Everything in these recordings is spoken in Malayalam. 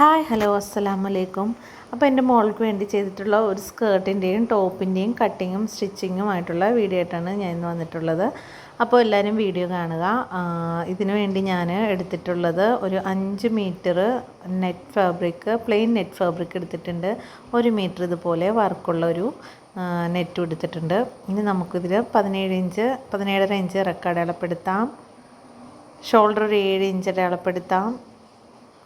ഹായ് ഹലോ അസ്സലാമു അലൈക്കും അപ്പോൾ എന്റെ മോൾക്ക് വേണ്ടി ചെയ്തിട്ടുള്ള ഒരു സ്കേർട്ടിന്റെയും ടോപ്പിന്റെയും കട്ടിങ്ങും സ്റ്റിച്ചിങ്ങും ആയിട്ടുള്ള വീഡിയോ ആയിട്ടാണ് ഞാൻ ഇന്ന് വന്നിട്ടുള്ളത്. അപ്പോൾ എല്ലാവരും വീഡിയോ കാണുക. ഇതിനു വേണ്ടി ഞാൻ എടുത്തിട്ടുള്ളത് ഒരു അഞ്ച് metre net fabric plain net fabric എടുത്തിട്ടുണ്ട്. ഒരു മീറ്റർ ഇതുപോലെ വർക്കുള്ള ഒരു നെറ്റും എടുത്തിട്ടുണ്ട്. ഇനി നമുക്കിതിൽ പതിനേഴ് ഇഞ്ച് പതിനേഴര ഇഞ്ച് ഇറക്ക അളപ്പെടുത്താം ഷോൾഡർ ഒരു ഏഴ് ഇഞ്ച് അടയാളപ്പെടുത്താം.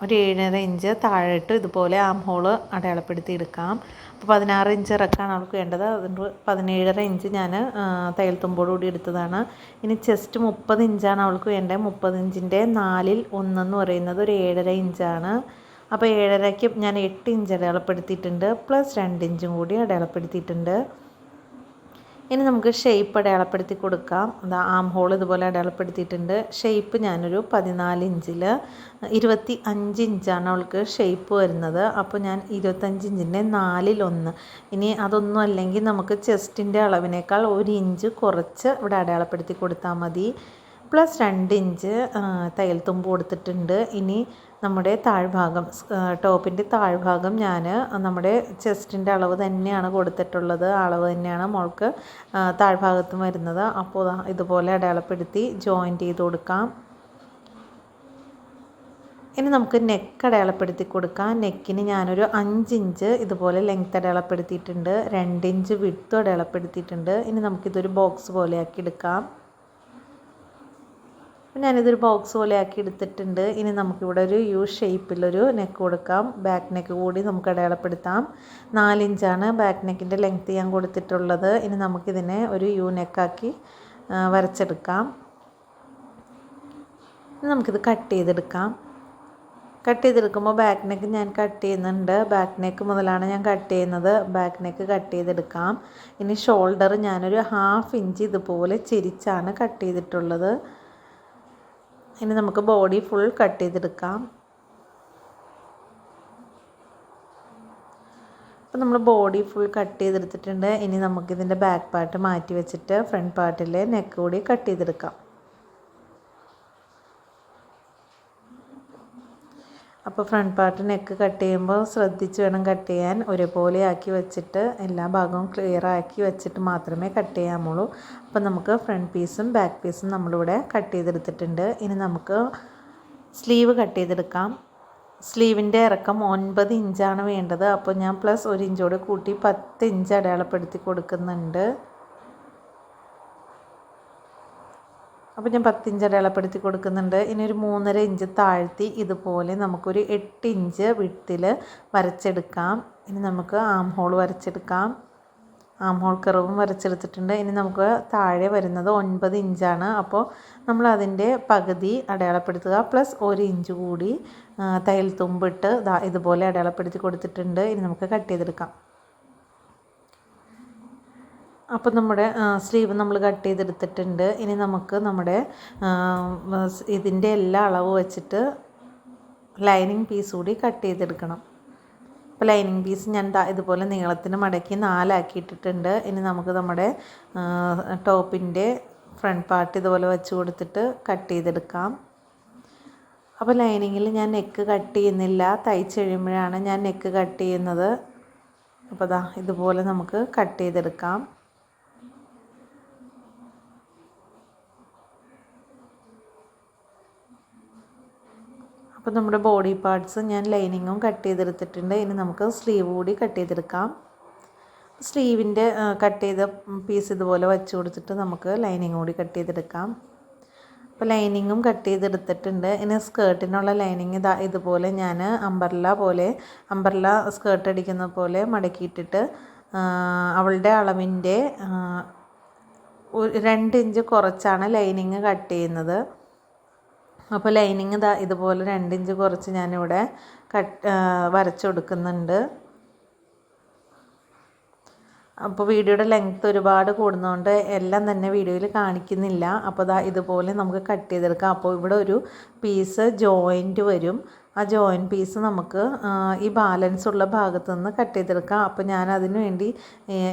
ഒരു ഏഴര ഇഞ്ച് താഴെയിട്ട് ഇതുപോലെ ആം ഹോൾ അടയാളപ്പെടുത്തി എടുക്കാം അപ്പോൾ പതിനാറ് ഇഞ്ച് ഇറക്കാണ് അവൾക്ക് വേണ്ടത്. അതുകൊണ്ട് പതിനേഴര ഇഞ്ച് ഞാൻ തയ്യൽ തുമ്പോടുകൂടി എടുത്തതാണ്. ഇനി ചെസ്റ്റ് മുപ്പത് ഇഞ്ചാണ് അവൾക്ക് വേണ്ടത്. മുപ്പത് ഇഞ്ചിന്റെ നാലിൽ ഒന്നെന്ന് പറയുന്നത് ഒരു ഏഴര ഇഞ്ചാണ്. അപ്പോൾ ഏഴരയ്ക്ക് ഞാൻ എട്ട് ഇഞ്ച് അടയാളപ്പെടുത്തിയിട്ടുണ്ട്. പ്ലസ് രണ്ട് ഇഞ്ചും കൂടി അടയാളപ്പെടുത്തിയിട്ടുണ്ട്. ഇനി നമുക്ക് ഷേപ്പ് അടയാളപ്പെടുത്തി കൊടുക്കാം. എന്താ ആം ഹോൾ ഇതുപോലെ അടയാളപ്പെടുത്തിയിട്ടുണ്ട്. ഷേപ്പ് ഞാനൊരു പതിനാല് ഇഞ്ചിൽ ഇരുപത്തി അഞ്ച് ഇഞ്ചാണ് അവൾക്ക് ഷേപ്പ് വരുന്നത്. അപ്പോൾ ഞാൻ ഇരുപത്തഞ്ച് ഇഞ്ചിന്റെ നാലിലൊന്ന്. ഇനി അതൊന്നും അല്ലെങ്കിൽ നമുക്ക് ചെസ്റ്റിന്റെ അളവിനേക്കാൾ ഒരു ഇഞ്ച് കുറച്ച് ഇവിടെ അടയാളപ്പെടുത്തി കൊടുത്താൽ മതി. പ്ലസ് രണ്ട് ഇഞ്ച് തയ്യൽ തുമ്പ് കൊടുത്തിട്ടുണ്ട്. ഇനി നമ്മുടെ താഴ്ഭാഗം ടോപ്പിന്റെ താഴ്ഭാഗം ഞാൻ നമ്മുടെ ചെസ്റ്റിന്റെ അളവ് തന്നെയാണ് കൊടുത്തിട്ടുള്ളത്. അളവ് തന്നെയാണ് മോൾക്ക് താഴ്ഭാഗത്തും വരുന്നത്. അപ്പോൾ ഇതുപോലെ അടയാളപ്പെടുത്തി ജോയിന്റ് ചെയ്ത് കൊടുക്കാം. ഇനി നമുക്ക് നെക്ക് അടയാളപ്പെടുത്തി കൊടുക്കാം. നെക്കിന് ഞാനൊരു ഇഞ്ച് ഇതുപോലെ ലെങ്ത് അടയാളപ്പെടുത്തിയിട്ടുണ്ട്. രണ്ട് ഇഞ്ച് അടയാളപ്പെടുത്തിയിട്ടുണ്ട്. ഇനി നമുക്കിതൊരു ബോക്സ് പോലെയാക്കി എടുക്കാം. അപ്പോൾ ഞാനിതൊരു ബോക്സ് പോലെ ആക്കി എടുത്തിട്ടുണ്ട്. ഇനി നമുക്കിവിടെ ഒരു യു ഷേപ്പിലൊരു നെക്ക് കൊടുക്കാം. ബാക്ക് നെക്ക് കൂടി നമുക്ക് അടയാളപ്പെടുത്താം. നാലിഞ്ചാണ് ബാക്ക് നെക്കിന്റെ ലെങ്ത്ത് ഞാൻ കൊടുത്തിട്ടുള്ളത്. ഇനി നമുക്കിതിനെ ഒരു യു നെക്കാക്കി വരച്ചെടുക്കാം. നമുക്കിത് കട്ട് ചെയ്തെടുക്കാം. കട്ട് ചെയ്തെടുക്കുമ്പോൾ ബാക്ക് നെക്ക് ഞാൻ കട്ട് ചെയ്യുന്നുണ്ട്. ബാക്ക് നെക്ക് മുതലാണ് ഞാൻ കട്ട് ചെയ്യുന്നത്. ബാക്ക് നെക്ക് കട്ട് ചെയ്തെടുക്കാം. ഇനി ഷോൾഡർ ഞാനൊരു ഹാഫ് ഇഞ്ച് ഇതുപോലെ ചിരിച്ചാണ് കട്ട് ചെയ്തിട്ടുള്ളത്. ഇനി നമുക്ക് ബോഡി ഫുൾ കട്ട് ചെയ്തെടുക്കാം. അപ്പോൾ നമ്മൾ ബോഡി ഫുൾ കട്ട് ചെയ്തെടുത്തിട്ടുണ്ട്. ഇനി നമുക്കിതിന്റെ ബാക്ക് പാർട്ട് മാറ്റി വെച്ചിട്ട് ഫ്രണ്ട് പാർട്ടിലെ നെക്ക് കൂടി കട്ട് ചെയ്തെടുക്കാം. അപ്പോൾ ഫ്രണ്ട് പാർട്ട് നെക്ക് കട്ട് ചെയ്യുമ്പോൾ ശ്രദ്ധിച്ച് വേണം കട്ട് ചെയ്യാൻ. ഒരുപോലെ ആക്കി വെച്ചിട്ട് എല്ലാ ഭാഗവും ക്ലിയർ ആക്കി വെച്ചിട്ട് മാത്രമേ കട്ട് ചെയ്യാമുള്ളൂ. അപ്പോൾ നമുക്ക് ഫ്രണ്ട് പീസും ബാക്ക് പീസും നമ്മളിവിടെ കട്ട് ചെയ്തെടുത്തിട്ടുണ്ട്. ഇനി നമുക്ക് സ്ലീവ് കട്ട് ചെയ്തെടുക്കാം. സ്ലീവിന്റെ ഇറക്കം ഒൻപത് ഇഞ്ചാണ് വേണ്ടത്. അപ്പോൾ ഞാൻ പ്ലസ് ഒരു ഇഞ്ചോട് കൂട്ടി പത്ത് ഇഞ്ച് അടയാളപ്പെടുത്തി കൊടുക്കുന്നുണ്ട്. അപ്പോൾ ഞാൻ പത്ത് ഇഞ്ച് അടയാളപ്പെടുത്തി കൊടുക്കുന്നുണ്ട്. ഇനി ഒരു മൂന്നര ഇഞ്ച് താഴ്ത്തി ഇതുപോലെ നമുക്കൊരു എട്ട് ഇഞ്ച് വിട്ടിൽ വരച്ചെടുക്കാം. ഇനി നമുക്ക് ആം ഹോൾ വരച്ചെടുക്കാം. Arm hole കർവും വരച്ചെടുത്തിട്ടുണ്ട്. ഇനി നമുക്ക് താഴെ വരുന്നത് ഒൻപത് ഇഞ്ചാണ്. അപ്പോൾ നമ്മൾ അതിന്റെ പകുതി അടയാളപ്പെടുത്തുക. പ്ലസ് ഒരു ഇഞ്ച് കൂടി തയ്യൽ തുമ്പിട്ട് ഇതുപോലെ അടയാളപ്പെടുത്തി കൊടുത്തിട്ടുണ്ട്. ഇനി നമുക്ക് കട്ട് ചെയ്തെടുക്കാം. അപ്പോൾ നമ്മുടെ സ്ലീവ് നമ്മൾ കട്ട് ചെയ്തെടുത്തിട്ടുണ്ട്. ഇനി നമുക്ക് നമ്മുടെ ഇതിന്റെ എല്ലാ അളവ് വെച്ചിട്ട് ലൈനിങ് പീസ് കൂടി കട്ട് ചെയ്തെടുക്കണം. അപ്പോൾ ലൈനിങ് പീസ് ഞാൻ ഇതുപോലെ നീളത്തിന് മടക്കി നാലാക്കി ഇട്ടിട്ടുണ്ട് ഇനി നമുക്ക് നമ്മുടെ ടോപ്പിന്റെ ഫ്രണ്ട് പാർട്ട് ഇതുപോലെ വെച്ച് കൊടുത്തിട്ട് കട്ട് ചെയ്തെടുക്കാം. അപ്പോൾ ലൈനിങ്ങിൽ ഞാൻ നെക്ക് കട്ട് ചെയ്യുന്നില്ല. തയ്ച്ച് കഴിയുമ്പോഴാണ് ഞാൻ നെക്ക് കട്ട് ചെയ്യുന്നത്. അപ്പോൾ ഇതാ ഇതുപോലെ നമുക്ക് കട്ട് ചെയ്തെടുക്കാം. അപ്പോൾ നമ്മുടെ ബോഡി പാർട്സ് ഞാൻ ലൈനിങ്ങും കട്ട് ചെയ്തെടുത്തിട്ടുണ്ട്. ഇനി നമുക്ക് സ്ലീവ് കൂടി കട്ട് ചെയ്തെടുക്കാം. സ്ലീവിന്റെ കട്ട് ചെയ്ത പീസ് ഇതുപോലെ വെച്ച് കൊടുത്തിട്ട് നമുക്ക് ലൈനിങ് കൂടി കട്ട് ചെയ്തെടുക്കാം. അപ്പോൾ ലൈനിങ്ങും കട്ട് ചെയ്തെടുത്തിട്ടുണ്ട്. ഇനി സ്കേർട്ടിനുള്ള ലൈനിങ് ഇതാ ഇതുപോലെ ഞാൻ അമ്പർല പോലെ അമ്പർല സ്കേർട്ട് അടിക്കുന്ന പോലെ മടക്കിയിട്ടിട്ട് അവളുടെ അളവിന്റെ രണ്ട് ഇഞ്ച് കുറച്ചാണ് ലൈനിങ് കട്ട് ചെയ്യുന്നത്. അപ്പോൾ ലൈനിങ് ഇതാ ഇതുപോലെ രണ്ടിഞ്ച് കുറച്ച് ഞാനിവിടെ കട്ട് വരച്ചു കൊടുക്കുന്നുണ്ട് അപ്പോൾ വീഡിയോയുടെ ലെങ്ത്ത് ഒരുപാട് കൂടുന്നതുകൊണ്ട് എല്ലാം തന്നെ വീഡിയോയിൽ കാണിക്കുന്നില്ല. അപ്പോൾ ഇതാ ഇതുപോലെ നമുക്ക് കട്ട് ചെയ്തെടുക്കാം. അപ്പോൾ ഇവിടെ ഒരു പീസ് ജോയിന്റ് വരും. ആ ജോയിൻ പീസ് നമുക്ക് ഈ ബാലൻസ് ഉള്ള ഭാഗത്ത് നിന്ന് കട്ട് ചെയ്തെടുക്കാം. അപ്പോൾ ഞാൻ അതിന് വേണ്ടി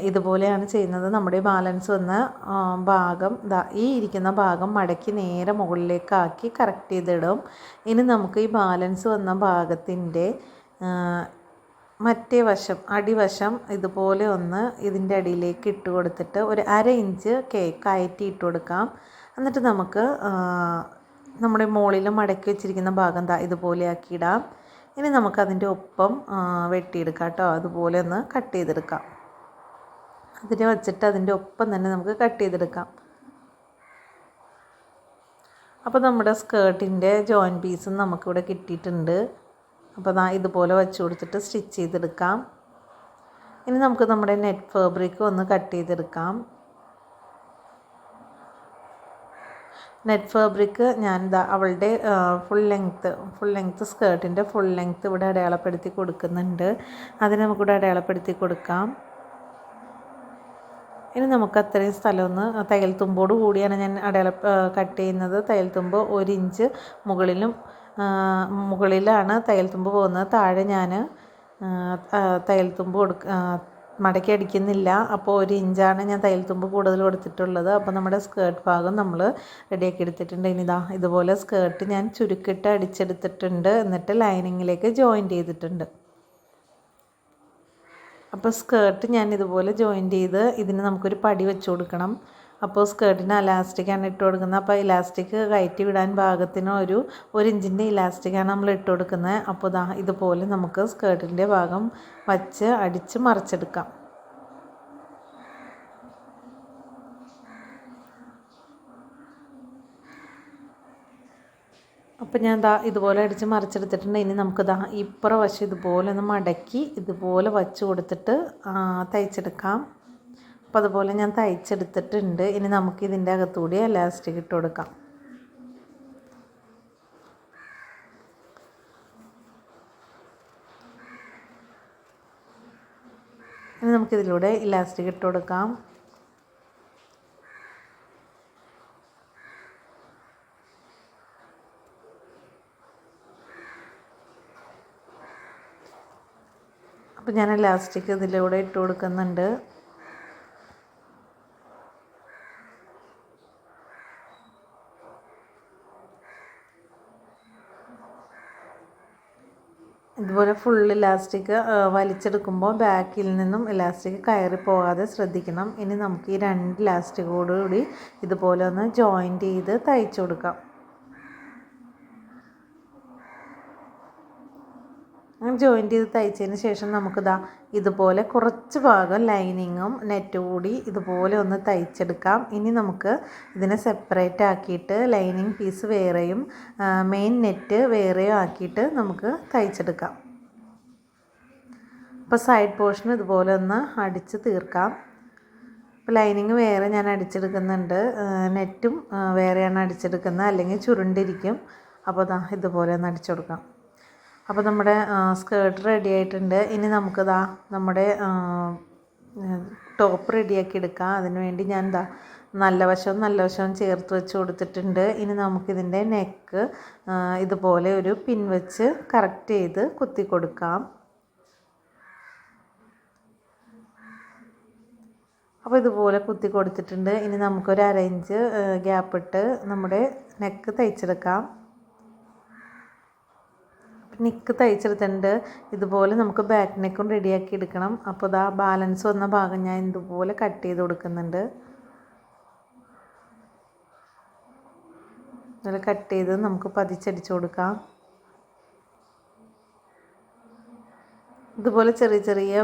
ഇതുപോലെയാണ് ചെയ്യുന്നത്. നമ്മുടെ ബാലൻസ് വന്ന ഭാഗം ഈ ഇരിക്കുന്ന ഭാഗം മടക്കി നേരെ മുകളിലേക്കാക്കി കറക്റ്റ് ചെയ്തിടും. ഇനി നമുക്ക് ഈ ബാലൻസ് വന്ന ഭാഗത്തിന്റെ മറ്റേ വശം അടിവശം ഇതുപോലെ ഒന്ന് ഇതിന്റെ അടിയിലേക്ക് ഇട്ട് കൊടുത്തിട്ട് ഒരു അര ഇഞ്ച് കേക്ക് അയറ്റി ഇട്ട് കൊടുക്കാം. എന്നിട്ട് നമുക്ക് നമ്മുടെ മുകളിൽ മടക്കി വെച്ചിരിക്കുന്ന ഭാഗം ദാ ഇതുപോലെ ആക്കിയിടാം ഇനി നമുക്കതിന്റെ ഒപ്പം വെട്ടിയെടുക്കാം കേട്ടോ. അതുപോലെ ഒന്ന് കട്ട് ചെയ്തെടുക്കാം. അതിനെ വച്ചിട്ട് അതിന്റെ ഒപ്പം തന്നെ നമുക്ക് കട്ട് ചെയ്തെടുക്കാം. അപ്പോൾ നമ്മുടെ സ്കേർട്ടിന്റെ ജോയിൻ പീസും നമുക്കിവിടെ കിട്ടിയിട്ടുണ്ട്. അപ്പോൾ ദാ ഇതുപോലെ വെച്ച് കൊടുത്തിട്ട് സ്റ്റിച്ച് ചെയ്തെടുക്കാം. ഇനി നമുക്ക് നമ്മുടെ നെറ്റ് ഫാബ്രിക് ഒന്ന് കട്ട് ചെയ്തെടുക്കാം. നെറ്റ് ഫാബ്രിക് ഞാൻ അവളുടെ ഫുൾ ലെങ്ത്ത് ഫുൾ ലെങ്ത്ത് സ്കേർട്ടിന്റെ ഫുൾ ലെങ്ത്ത് ഇവിടെ അടയാളപ്പെടുത്തി കൊടുക്കുന്നുണ്ട്. അതിന് നമുക്കിവിടെ അടയാളപ്പെടുത്തി കൊടുക്കാം. ഇനി നമുക്ക് അത്രയും സ്ഥലമൊന്ന് തയ്യൽ തുമ്പോട് കൂടിയാണ് ഞാൻ അടയാള കട്ട് ചെയ്യുന്നത്. തയ്യൽ തുമ്പ് ഒരു ഇഞ്ച് മുകളിലും മുകളിലാണ് തയ്യൽ തുമ്പ് പോകുന്നത്. താഴെ ഞാൻ തയ്യൽ തുമ്പ് കൊടുക്ക മടക്കി അടിക്കുന്നില്ല. അപ്പോൾ ഒരു ഇഞ്ചാണ് ഞാൻ തയ്യൽ തുമ്പ് കൂടുതൽ കൊടുത്തിട്ടുള്ളത്. അപ്പോൾ നമ്മുടെ സ്കേർട്ട് ഭാഗം നമ്മൾ റെഡിയാക്കി എടുത്തിട്ടുണ്ട്. ഇനി ഇതാ ഇതുപോലെ സ്കേർട്ട് ഞാൻ ചുരുക്കിട്ട് അടിച്ചെടുത്തിട്ടുണ്ട്. എന്നിട്ട് ലൈനിങ്ങിലേക്ക് ജോയിന്റ് ചെയ്തിട്ടുണ്ട്. അപ്പോൾ സ്കേർട്ട് ഞാൻ ഇതുപോലെ ജോയിന്റ് ചെയ്ത് ഇതിന് നമുക്കൊരു പടി വെച്ച് കൊടുക്കണം. അപ്പോൾ സ്കേർട്ടിന് അലാസ്റ്റിക്കാണ് ഇട്ട് കൊടുക്കുന്നത്. അപ്പോൾ ഇലാസ്റ്റിക് കയറ്റി വിടാൻ ഭാഗത്തിന് ഒരു ഒരു ഇഞ്ചിന്റെ ഇലാസ്റ്റിക്കാണ് നമ്മൾ ഇട്ട് കൊടുക്കുന്നത്. അപ്പോൾ ദാ ഇതുപോലെ നമുക്ക് സ്കേർട്ടിന്റെ ഭാഗം വച്ച് അടിച്ച് മറിച്ചെടുക്കാം. അപ്പോൾ ഞാൻ ദാ ഇതുപോലെ അടിച്ച് മറിച്ചെടുത്തിട്ടുണ്ട്. ഇനി നമുക്ക് ദാ ഇപ്പുറ വശം ഇതുപോലെ ഒന്ന് മടക്കി ഇതുപോലെ വച്ച് കൊടുത്തിട്ട് തയ്ച്ചെടുക്കാം. അപ്പോൾ അതുപോലെ ഞാൻ തയ്ച്ചെടുത്തിട്ടുണ്ട്. ഇനി നമുക്ക് ഇതിന്റെ അകത്തുകൂടി എലാസ്റ്റിക് ഇട്ട് കൊടുക്കാം. ഇനി നമുക്കിതിലൂടെ ഇലാസ്റ്റിക് ഇട്ട് കൊടുക്കാം. അപ്പോൾ ഞാൻ ഇലാസ്റ്റിക് ഇതിലൂടെ ഇട്ട് കൊടുക്കുന്നുണ്ട്. ഇതുപോലെ ഫുൾ ഇലാസ്റ്റിക് വലിച്ചെടുക്കുമ്പോൾ ബാക്കിൽ നിന്നും ഇലാസ്റ്റിക് കയറി പോകാതെ ശ്രദ്ധിക്കണം. ഇനി നമുക്ക് ഈ രണ്ട് ഇലാസ്റ്റിക്കോടുകൂടി ഇതുപോലെ ഒന്ന് ജോയിന്റ് ചെയ്ത് തയ്ച്ചു കൊടുക്കാം. അങ്ങനെ ജോയിന്റ് ചെയ്ത് തയ്ച്ചതിന് ശേഷം നമുക്കിതാ ഇതുപോലെ കുറച്ച് ഭാഗം ലൈനിങ്ങും നെറ്റ് കൂടി ഇതുപോലെ ഒന്ന് തയ്ച്ചെടുക്കാം. ഇനി നമുക്ക് ഇതിനെ സെപ്പറേറ്റ് ആക്കിയിട്ട് ലൈനിങ് പീസ് വേറെയും മെയിൻ നെറ്റ് വേറെയും ആക്കിയിട്ട് നമുക്ക് തയ്ച്ചെടുക്കാം. അപ്പോൾ സൈഡ് പോർഷൻ ഇതുപോലെ ഒന്ന് അടിച്ച് തീർക്കാം. ഇപ്പോൾ ലൈനിങ് വേറെ ഞാൻ അടിച്ചെടുക്കുന്നുണ്ട്. നെറ്റും വേറെയാണ് അടിച്ചെടുക്കുന്നത്. അല്ലെങ്കിൽ ചുരുണ്ടിരിക്കും. അപ്പോൾ ഇതുപോലെ ഒന്ന് അടിച്ചു കൊടുക്കാം. അപ്പോൾ നമ്മുടെ സ്കേർട്ട് റെഡി ആയിട്ടുണ്ട്. ഇനി നമുക്കിതാ നമ്മുടെ ടോപ്പ് റെഡിയാക്കി എടുക്കാം. അതിന് വേണ്ടി ഞാൻ എന്താ നല്ല വശവും നല്ല വശവും ചേർത്ത് വെച്ച് കൊടുത്തിട്ടുണ്ട്. ഇനി നമുക്കിതിന്റെ നെക്ക് ഇതുപോലെ ഒരു പിൻ വെച്ച് കറക്റ്റ് ചെയ്ത് കുത്തി കൊടുക്കാം. അപ്പോൾ ഇതുപോലെ കുത്തി കൊടുത്തിട്ടുണ്ട്. ഇനി നമുക്കൊരു അര ഇഞ്ച് ഗ്യാപ്പ് ഇട്ട് നമ്മുടെ നെക്ക് തയ്ച്ചെടുക്കാം. നെക്ക് തയ്ച്ചെടുത്തിട്ടുണ്ട്. ഇതുപോലെ നമുക്ക് ബാക്ക് നെക്കും റെഡിയാക്കി എടുക്കണം. അപ്പോൾ ഇതാ ബാലൻസ് വന്ന ഭാഗം ഞാൻ ഇതുപോലെ കട്ട് ചെയ്ത് കൊടുക്കുന്നുണ്ട്. ഇതുപോലെ കട്ട് ചെയ്ത് നമുക്ക് പതിച്ചടിച്ച് കൊടുക്കാം. ഇതുപോലെ ചെറിയ ചെറിയ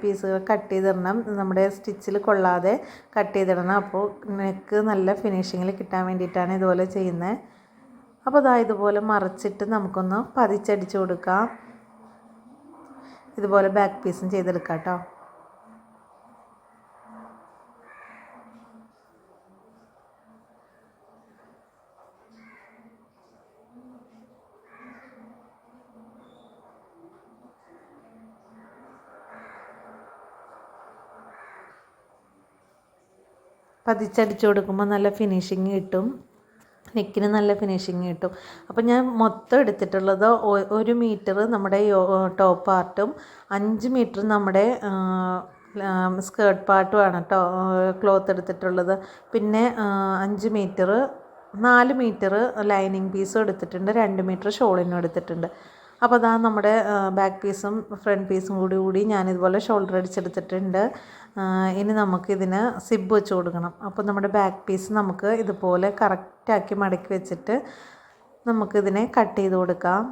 പീസുകൾ കട്ട് ചെയ്തിടണം. നമ്മുടെ സ്റ്റിച്ചിൽ കൊള്ളാതെ കട്ട് ചെയ്തിടണം. അപ്പോൾ നെക്ക് നല്ല ഫിനിഷിങ്ങിൽ കിട്ടാൻ വേണ്ടിയിട്ടാണ് ഇതുപോലെ ചെയ്യുന്നത്. അപ്പോൾ അതാ ഇതുപോലെ മറിച്ചിട്ട് നമുക്കൊന്ന് പതിച്ചടിച്ച് കൊടുക്കാം. ഇതുപോലെ ബാക്ക് പീസും ചെയ്തെടുക്കാം കേട്ടോ പതിച്ചടിച്ച് കൊടുക്കുമ്പോൾ നല്ല ഫിനിഷിങ് കിട്ടും. നെക്കിന് നല്ല ഫിനിഷിങ് കിട്ടും. അപ്പോൾ ഞാൻ മൊത്തം എടുത്തിട്ടുള്ളത് ഒരു മീറ്റർ നമ്മുടെ ടോപ്പ് പാർട്ടും അഞ്ച് മീറ്റർ നമ്മുടെ സ്കേർട്ട് പാർട്ടുമാണ് കേട്ടോ ക്ലോത്ത് എടുത്തിട്ടുള്ളത്. പിന്നെ അഞ്ച് മീറ്റർ നാല് മീറ്റർ ലൈനിങ് പീസും എടുത്തിട്ടുണ്ട്. രണ്ട് മീറ്റർ ഷോളിനും എടുത്തിട്ടുണ്ട്. അപ്പോൾ അതാ നമ്മുടെ ബാക്ക് പീസും ഫ്രണ്ട് പീസും കൂടി കൂടി ഞാനിതുപോലെ ഷോൾഡർ അടിച്ചെടുത്തിട്ടുണ്ട്. ഇനി നമുക്കിതിന് സിബ് വെച്ച് കൊടുക്കണം. അപ്പോൾ നമ്മുടെ ബാക്ക് പീസ് നമുക്ക് ഇതുപോലെ കറക്റ്റാക്കി മടക്കി വെച്ചിട്ട് നമുക്കിതിനെ കട്ട് ചെയ്ത് കൊടുക്കാം.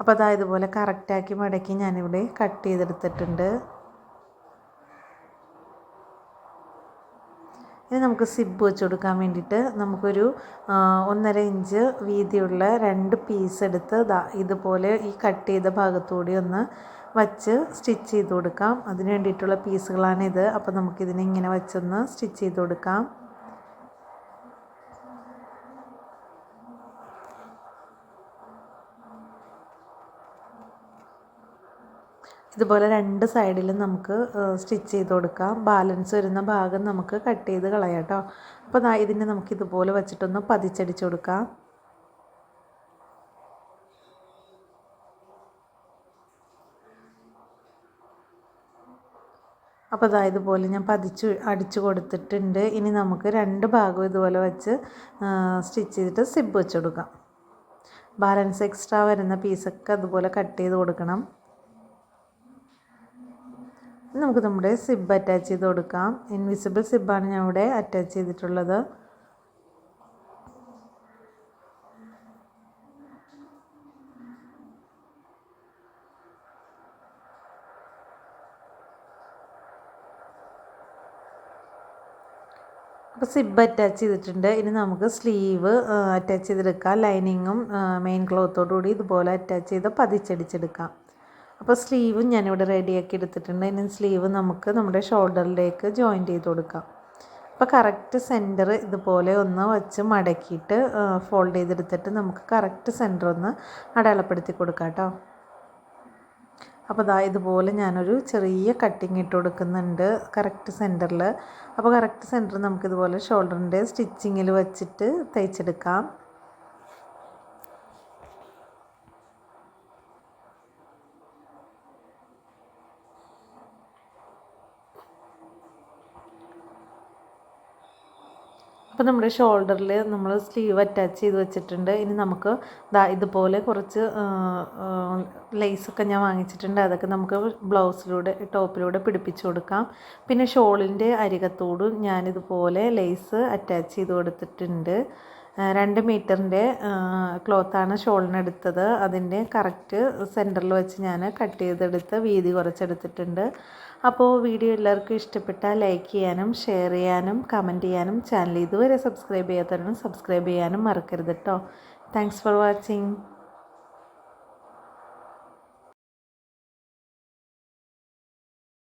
അപ്പോൾ അതാ ഇതുപോലെ കറക്റ്റാക്കി മടക്കി ഞാനിവിടെ കട്ട് ചെയ്തെടുത്തിട്ടുണ്ട്. ഇനി നമുക്ക് സിബ് വെച്ച് കൊടുക്കാൻ വേണ്ടിയിട്ട് നമുക്കൊരു ഒന്നര ഇഞ്ച് വീതിയുള്ള രണ്ട് പീസ് എടുത്ത് ഇതുപോലെ ഈ കട്ട് ചെയ്ത ഭാഗത്തുകൂടി ഒന്ന് വച്ച് സ്റ്റിച്ച് ചെയ്ത് കൊടുക്കാം. അതിന് വേണ്ടിയിട്ടുള്ള പീസുകളാണിത്. അപ്പോൾ നമുക്കിതിനെ ഇങ്ങനെ വച്ചൊന്ന് സ്റ്റിച്ച് ചെയ്ത് കൊടുക്കാം. ഇതുപോലെ രണ്ട് സൈഡിലും നമുക്ക് സ്റ്റിച്ച് ചെയ്ത് കൊടുക്കാം. ബാലൻസ് വരുന്ന ഭാഗം നമുക്ക് കട്ട് ചെയ്ത് കളയാം കേട്ടോ അപ്പോൾ ഇതിനെ നമുക്ക് ഇതുപോലെ വെച്ചിട്ടൊന്ന് പതിച്ചടിച്ച് കൊടുക്കാം. അപ്പോൾ അതാ ഇതുപോലെ ഞാൻ പതിച്ച് അടിച്ചു കൊടുത്തിട്ടുണ്ട്. ഇനി നമുക്ക് രണ്ട് ഭാഗവും ഇതുപോലെ വെച്ച് സ്റ്റിച്ച് ചെയ്തിട്ട് സിബ് വെച്ച് കൊടുക്കാം. ബാലൻസ് എക്സ്ട്രാ വരുന്ന പീസൊക്കെ അതുപോലെ കട്ട് ചെയ്ത് കൊടുക്കണം. നമുക്ക് നമ്മുടെ സിബ് അറ്റാച്ച് ചെയ്ത് കൊടുക്കാം. ഇൻവിസിബിൾ സിബാണ് ഞാൻ ഇവിടെ അറ്റാച്ച് ചെയ്തിട്ടുള്ളത്. അപ്പോൾ സിബ് അറ്റാച്ച് ചെയ്തിട്ടുണ്ട്. ഇനി നമുക്ക് സ്ലീവ് അറ്റാച്ച് ചെയ്തെടുക്കാം. ലൈനിങ്ങും മെയിൻ ക്ലോത്തോടുകൂടി ഇതുപോലെ അറ്റാച്ച് ചെയ്ത് പതിച്ചടിച്ചെടുക്കാം. അപ്പോൾ സ്ലീവും ഞാനിവിടെ റെഡിയാക്കി എടുത്തിട്ടുണ്ട്. ഇനി സ്ലീവ് നമുക്ക് നമ്മുടെ ഷോൾഡറിലേക്ക് ജോയിൻ ചെയ്ത് കൊടുക്കാം. അപ്പോൾ കറക്റ്റ് സെന്റർ ഇതുപോലെ ഒന്ന് വച്ച് മടക്കിയിട്ട് ഫോൾഡ് ചെയ്തെടുത്തിട്ട് നമുക്ക് കറക്റ്റ് സെന്റർ ഒന്ന് അടയാളപ്പെടുത്തി കൊടുക്കാം കേട്ടോ അപ്പോൾ ദാ ഇതുപോലെ ഞാനൊരു ചെറിയ കട്ടിങ് ഇട്ട് കൊടുക്കുന്നുണ്ട് കറക്റ്റ് സെന്ററിൽ അപ്പോൾ കറക്റ്റ് സെന്റർ നമുക്കിതുപോലെ ഷോൾഡറിന്റെ സ്റ്റിച്ചിങ്ങിൽ വെച്ചിട്ട് തയ്ച്ചെടുക്കാം അപ്പോൾ നമ്മുടെ ഷോൾഡറിൽ നമ്മൾ സ്ലീവ് അറ്റാച്ച് ചെയ്ത് വെച്ചിട്ടുണ്ട്. ഇനി നമുക്ക് ദാ ഇതുപോലെ കുറച്ച് ലേസൊക്കെ ഞാൻ വാങ്ങിച്ചിട്ടുണ്ട്. അതൊക്കെ നമുക്ക് ബ്ലൗസിലൂടെ ടോപ്പിലൂടെ പിടിപ്പിച്ച് കൊടുക്കാം. പിന്നെ ഷോളിന്റെ അരികത്തോടും ഞാനിതുപോലെ ലേസ് അറ്റാച്ച് ചെയ്ത് കൊടുത്തിട്ടുണ്ട്. രണ്ട് മീറ്ററിന്റെ ക്ലോത്താണ് ഷോളിനെടുത്തത് അതിന്റെ കറക്റ്റ് സെന്ററിൽ വെച്ച് ഞാൻ കട്ട് ചെയ്തെടുത്ത് വീതി കുറച്ചെടുത്തിട്ടുണ്ട്. അപ്പോൾ വീഡിയോ എല്ലാവർക്കും ഇഷ്ടപ്പെട്ടാൽ ലൈക്ക് ചെയ്യാനും ഷെയർ ചെയ്യാനും കമന്റ് ചെയ്യാനും ചാനൽ ഇതുവരെ സബ്സ്ക്രൈബ് ചെയ്യാത്തവരും സബ്സ്ക്രൈബ് ചെയ്യാനും മറക്കരുത് കേട്ടോ. Thanks for watching